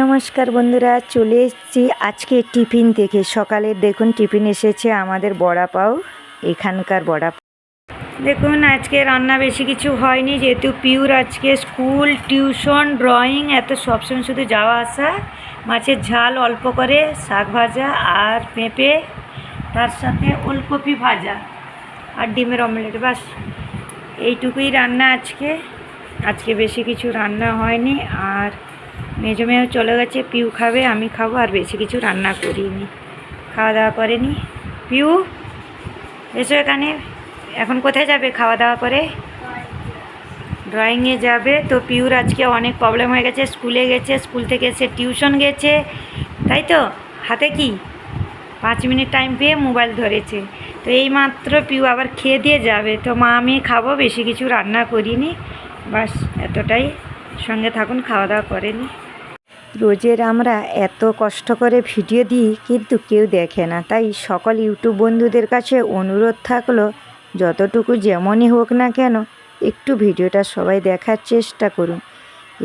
নমস্কার বন্ধুরা, চলে এসেছি আজকে টিফিন থেকে সকালে দেখুন টিফিন এসেছে আমাদের বড়া পাও, এখানকার বড়া। দেখুন, আজকে রান্না বেশি কিছু হয়নি, যেহেতু পিউর আজকে স্কুল, টিউশন, ড্রয়িং, এত সবসময় শুধু যাওয়া আসা, মাছের ঝাল অল্প করে, শাক ভাজা আর পেঁপে, তার সাথে ওলকপি ভাজা আর ডিমের অমলেট। বাস, এইটুকুই রান্না আজকে। আজকে বেশি কিছু রান্না হয়নি আর মেজো মেয়েও চলে গেছে, পিউ খাবে, আমি খাব, আর বেশি কিছু রান্না করিনি। খাওয়া দাওয়া করেনি। পিউ, এসো এখানে। এখন কোথায় যাবে খাওয়া দাওয়া করে? ড্রয়িংয়ে যাবে। তো পিউর আজকে অনেক প্রবলেম হয়ে গেছে, স্কুলে গেছে, স্কুল থেকে এসে টিউশন গেছে। তাই তো? হাতে কি? পাঁচ মিনিট টাইম পেয়ে মোবাইল ধরেছে। তো এই মাত্র পিউ আবার খেয়ে দিয়ে যাবে। তো মা, আমি খাব, বেশি কিছু রান্না করিনি। বাস, এতটাই। সঙ্গে থাকুন, খাওয়া দাওয়া করেনি। রোজের আমরা এত কষ্ট করে ভিডিও দিই, কিন্তু কেউ দেখে না। তাই সকল ইউটিউব বন্ধুদের কাছে অনুরোধ থাকল, যতটুকু যেমনই হোক না কেন, একটু ভিডিওটা সবাই দেখার চেষ্টা করুন।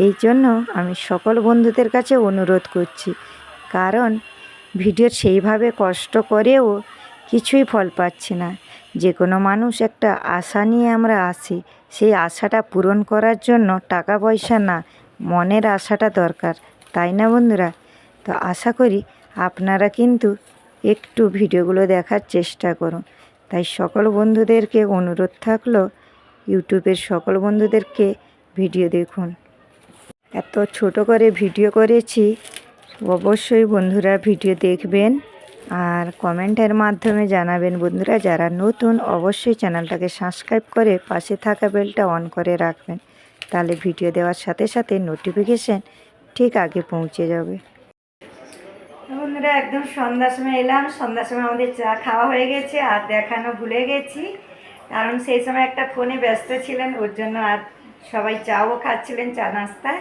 এই জন্য আমি সকল বন্ধুদের কাছে অনুরোধ করছি, কারণ ভিডিওর সেইভাবে কষ্ট করেও কিছুই ফল পাচ্ছি না। যে কোনো মানুষ একটা আশা নিয়ে আমরা আসি সেই আশাটা পূরণ করার জন্য টাকা পয়সা না, মনের আশাটা দরকার, তাই না বন্ধুরা? তো আশা করি আপনারা কিন্তু একটু ভিডিওগুলো দেখার চেষ্টা করুন। তাই সকল বন্ধুদেরকে অনুরোধ থাকল, ইউটিউবের সকল বন্ধুদেরকে ভিডিও দেখুন। এত ছোট করে ভিডিও করেছি, অবশ্যই বন্ধুরা ভিডিও দেখবেন। আর কমেন্টের মাধ্যমে জানাবেন বন্ধুরা, যারা নতুন অবশ্যই চ্যানেলটাকে সাবস্ক্রাইব করে পাশে থাকা বেলটা অন করে রাখবেন। তাহলে ভিডিও দেওয়ার সাথে সাথে নোটিফিকেশান ঠিক আগে পৌঁছে যাবে। বন্ধুরা, একদম সন্ধ্যার সময় এলাম। সন্ধ্যার সময় আমাদের চা খাওয়া হয়ে গেছে, আর দেখানো ভুলে গেছি। কারণ সেই সময় একটা ফোনে ব্যস্ত ছিলেন, ওর জন্য আর সবাই চাও খাচ্ছিলেন চা নাস্তা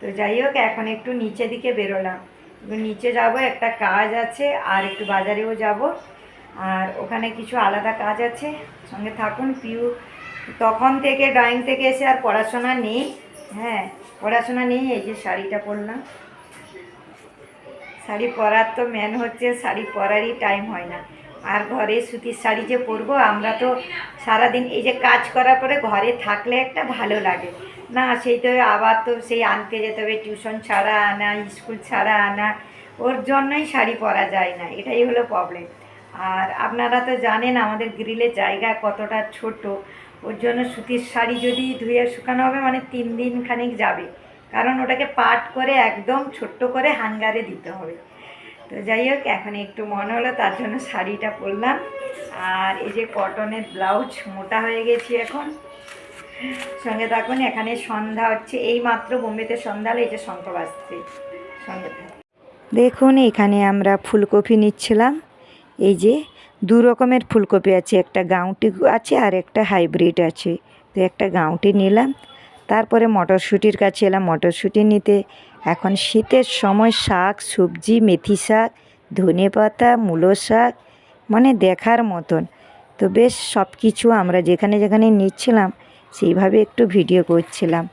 তো যাই হোক, এখন একটু নিচে দিকে বেরোলাম। নিচে যাব, একটা কাজ আছে, আর একটু বাজারেও যাব। আর ওখানে কিছু আলাদা কাজ আছে, সঙ্গে থাকুন, পিউ। তখন থেকে ড্রয়িং থেকে এসে আর পড়াশোনা নেই হ্যাঁ পড়াশোনা নেই, এই যে শাড়িটা পরলাম। শাড়ি পরার তো মেন হচ্ছে, শাড়ি পরারই টাইম হয় না। আর ঘরে সুতির শাড়ি যে পরবো, আমরা তো সারাদিন এই যে কাজ করার পরে ঘরে থাকলে একটা ভালো লাগে। না, সেই তো আবার তো সেই আনতে যেতে হবে, টিউশন ছাড়া আনা, স্কুল ছাড়া আনা, ওর জন্যই শাড়ি পরা যায় না, এটাই হলো প্রবলেম আর আপনারা তো জানেন আমাদের গ্রিলের জায়গা কতটা ছোট, ওর জন্য সুতির শাড়ি যদি ধুয়ে শুকানো হবে মানে তিন দিন খানিক যাবে। কারণ ওটাকে পাট করে একদম ছোট্ট করে হাঙ্গারে দিতে হবে। তো যাই হোক, এখন একটু মনে হলো, তার জন্য শাড়িটা পরলাম। আর এই যে কটনের ব্লাউজ মোটা হয়ে গেছি এখন। সঙ্গে থাকুন, এখানে সন্ধ্যা হচ্ছে এই মাত্র বোম্বেতে সন্ধ্যা হলে, এই যে শঙ্খ বাজছে। সঙ্গে দেখুন, এখানে আমরা ফুলকপি নিচ্ছিলাম। এই যে দু রকমের ফুলকপি আছে, একটা গাউটি আছে আর একটা হাইব্রিড আছে। তো একটা গাউটি নিলাম, তারপরে মটরশুঁটির কাছে এলাম, মটরশুঁটি নিতে। এখন শীতের সময় শাক, সবজি, মেথি শাক, ধনে পাতা, মূলো শাক মানে দেখার মতন। তো বেশ সব কিছু আমরা যেখানে যেখানে নিচ্ছিলাম সেইভাবে একটু ভিডিও করছিলাম।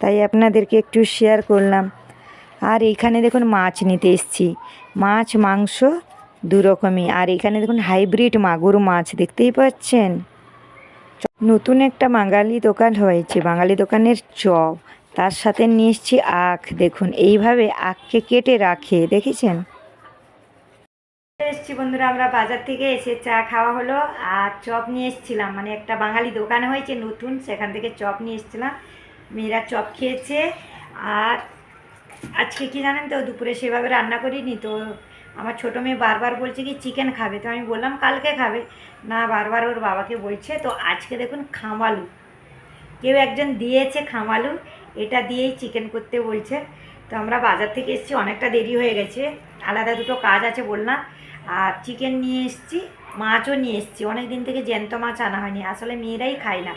তাই আপনাদেরকে একটু শেয়ার করলাম। আর এইখানে দেখুন মাছ নিতে এসছি। মাছ, মাংস দু রকমই আর এখানে দেখুন হাইব্রিড মাগুর মাছ, দেখতেই পাচ্ছেন? নতুন একটা বাঙালি দোকান হয়েছে, বাঙালি দোকানের চপ। তার সাথে নিয়ে এসেছি আখ। দেখুন, এইভাবে আখকে কেটে রাখে, দেখেছেন? এসেছি বন্ধুরা, আমরা বাজার থেকে এসে চা খাওয়া হলো আর চপ নিয়ে এসেছিলাম। মানে একটা বাঙালি দোকান হয়েছে, নতুন, সেখান থেকে চপ নিয়ে এসেছিলাম। মেয়েরা চপ খেয়েছে আর আজকে কি জানেন তো, দুপুরে সেভাবে রান্না করিনি তো আমার ছোটো মেয়ে বারবার বলছে কি চিকেন খাবে? তো আমি বললাম, কালকে খাবে। না, বারবার ওর বাবাকে বলছে, তো আজকে দেখুন খামালু। কেউ একজন দিয়েছে খামালু, এটা দিয়েই চিকেন করতে বলছে। তো আমরা বাজার থেকে এসেছি, অনেকটা দেরি হয়ে গেছে। আলাদা দুটো কাজ আছে বললাম। আর চিকেন নিয়ে এসেছি, মাছও নিয়ে এসেছি। অনেক দিন থেকে জ্যান্ত মাছ আনা হয়নি, আসলে মেয়েরাই খায় না।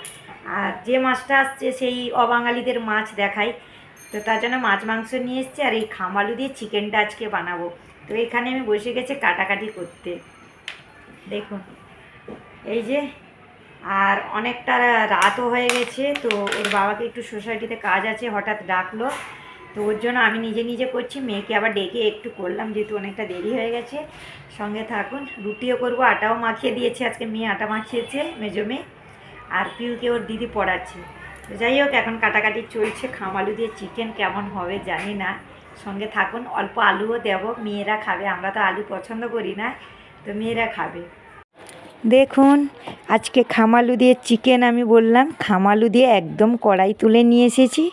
আর যে মাছটা আসছে সেই অবাঙালিদের মাছ দেখাই। তো তার জন্য মাছ, মাংস নিয়ে এসেছি আর এই খামালু দিয়ে চিকেনটা আজকে বানাবো। তো এখানে আমি বসে গেছি কাটাকাটি করতে। দেখুন, এই যে, আর অনেকটা রাতও হয়ে গেছে, তো ওর বাবাকে একটু সোসাইটিতে কাজ আছে, হঠাৎ ডাকলো। তো ওর জন্য আমি নিজে নিজে করছি, মেয়েকে আবার ডেকে একটু করলাম যেহেতু অনেকটা দেরি হয়ে গেছে। সঙ্গে থাকুন, রুটিও করব, আটাও মাখিয়ে দিয়েছে, আজকে মেয়ে আটা মাখিয়েছে মেজো মেয়ে আর পিউকে ওর দিদি পড়াচ্ছে। তো যাই হোক, এখন কাটাকাটি চলছে খামালু দিয়ে চিকেন কেমন হবে জানি না। সঙ্গে থাকুন, অল্প আলুও দেবো, মেয়েরা খাবে, আমরা তো আলু পছন্দ করি না, তো মেয়েরা খাবে। দেখুন, আজকে খামালু দিয়ে চিকেন আমি বললাম খামালু দিয়ে একদম কড়াই তুলে নিয়ে এসেছি।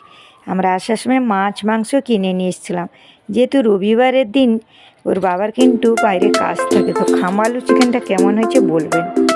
আমরা আসার সময় মাছ মাংস কিনে নিয়ে এসেছিলাম। যেহেতু রবিবারের দিন, ওর বাবার কিন্তু বাইরে কাজ থাকে, তো খামালু চিকেনটা কেমন হয়েছে বলবেন?